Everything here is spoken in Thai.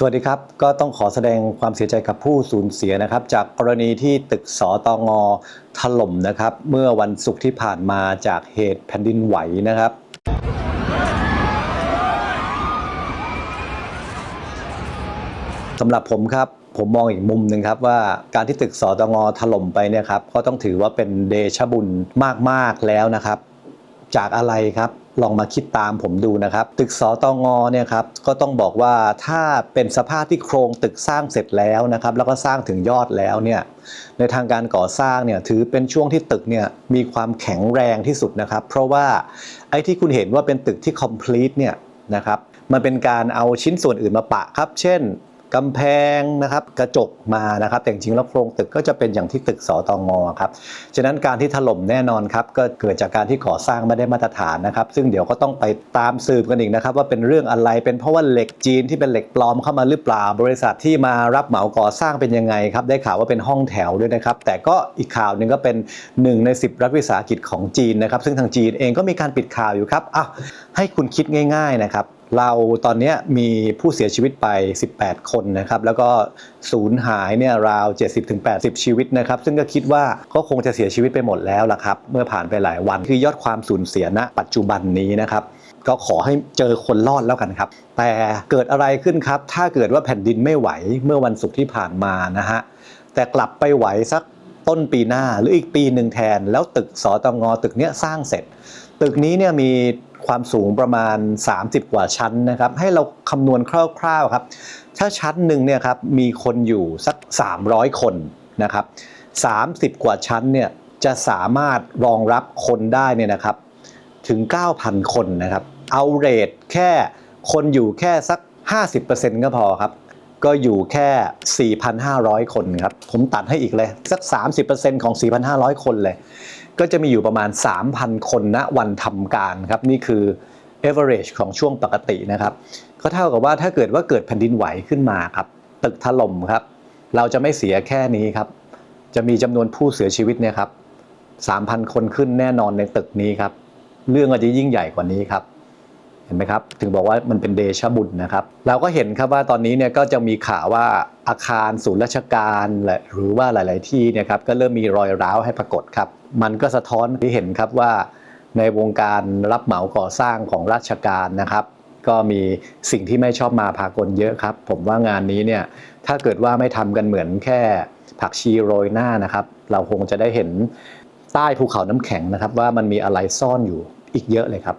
สวัสดีครับ ก็ต้องขอแสดงความเสียใจกับผู้สูญเสียนะครับ จากกรณีที่ตึกสอตองถล่มนะครับ เมื่อวันศุกร์ที่ผ่านมาจากเหตุแผ่นดินไหวนะครับสำหรับผมครับผมมองอีกมุมหนึ่งครับว่าการที่ตึกสอตงถล่มไปเนี่ยครับก็ต้องถือว่าเป็นเดชบุญมากๆแล้วนะครับ จากอะไรครับ ลองมาคิดตามผมดูนะครับ ตึกสตงเนี่ยครับก็ต้องบอกว่าถ้าเป็นสภาพที่โครงตึกสร้างเสร็จแล้วนะครับ แล้วก็สร้างถึงยอดแล้วเนี่ยในทางการก่อสร้างเนี่ยถือเป็นช่วงที่ตึกเนี่ยมีความแข็งแรงที่สุดนะครับ เพราะว่าไอ้ที่คุณเห็นว่าเป็นตึกที่ complete เนี่ยนะครับมันเป็นการเอาชิ้นส่วนอื่นมาปะครับ เช่น กำแพงนะครับกระจกมานะครับ แต่จริงแล้วโครงตึกก็จะเป็นอย่างที่ตึกสตงครับฉะนั้นการที่ถล่มแน่นอนครับก็เกิดจากการที่ก่อสร้างไม่ได้มาตรฐานนะครับ ซึ่งเดี๋ยวก็ต้องไปตามสืบกันอีกนะครับ ว่าเป็นเรื่องอะไรเป็นเพราะว่าเหล็กจีนที่เป็นเหล็กปลอมเข้ามาหรือเปล่า บริษัทที่มารับเหมาก่อสร้างเป็นยังไงครับได้ข่าวว่าเป็นห้องแถวด้วยนะครับ แต่ก็อีกข่าวหนึ่งก็เป็นหนึ่งใน 10 รัฐวิสาหกิจของจีนนะครับ ซึ่งทางจีนเองก็มีการปิดข่าวอยู่ครับอ้าให้คุณคิดง่าย ๆนะครับ เราตอนนี้มีผู้เสียชีวิตไป 18 คนนะครับ แล้วก็สูญหายเนี่ยราว 70-80 ชีวิตนะครับ ซึ่งก็คิดว่าก็คงจะเสียชีวิตไปหมดแล้วล่ะครับ เมื่อผ่านไปหลายวันคือยอดความสูญเสียณปัจจุบันนี้นะครับ ก็ขอให้เจอคนรอดแล้วกันครับ แต่เกิดอะไรขึ้นครับ ถ้าเกิดว่าแผ่นดินไม่ไหวเมื่อวันศุกร์ที่ผ่านมานะฮะ แต่กลับไปไหวสัก ต้นปีหน้าหรืออีกปีหนึ่งแทน แล้วตึกสตงตึกเนี้ยสร้างเสร็จ ตึกนี้เนี่ยมีความสูงประมาณ 30 กว่าชั้นนะครับ ให้เราคำนวณคร่าวๆครับ ถ้าชั้นหนึ่งเนี่ยครับมีคนอยู่สัก 300 คนนะครับ30 กว่าชั้นเนี่ยจะสามารถรองรับคนได้เนี่ยนะครับถึง 9,000 คนนะครับ เอาเรทแค่คนอยู่แค่สัก 50%ก็พอครับ ก็อยู่แค่ 4,500 คนครับ ผมตัดให้อีกเลย สัก 30%ของ 4,500 คนเลย ก็จะมีอยู่ประมาณ 3,000 คนณวันทำการครับ นี่คือ average ของช่วงปกตินะครับ ก็เท่ากับว่าถ้าเกิดว่าเกิดแผ่นดินไหวขึ้นมาครับ ตึกถล่มครับ เราจะไม่เสียแค่นี้ครับ จะมีจำนวนผู้เสียชีวิตเนี่ยครับ 3,000 คนขึ้นแน่นอนในตึกนี้ครับ เรื่องอาจจะยิ่งใหญ่กว่านี้ครับ เห็นไหมครับ ถึงบอกว่ามันเป็นเดชบุญนะครับ เราก็เห็นครับว่าตอนนี้เนี่ยก็จะมีข่าวว่าอาคารศูนย์ราชการและหรือว่าหลาย ๆ ที่เนี่ยครับก็เริ่มมีรอยร้าวให้ปรากฏครับ มันก็สะท้อนที่เห็นครับว่าในวงการรับเหมาก่อสร้างของราชการนะครับ ก็มีสิ่งที่ไม่ชอบมาพากลเยอะครับ ผมว่างานนี้เนี่ยถ้าเกิดว่าไม่ทำกันเหมือนแค่ผักชีโรยหน้านะครับ เราคงจะได้เห็นใต้ภูเขาน้ำแข็งนะครับ ว่ามันมีอะไรซ่อนอยู่อีกเยอะเลยครับ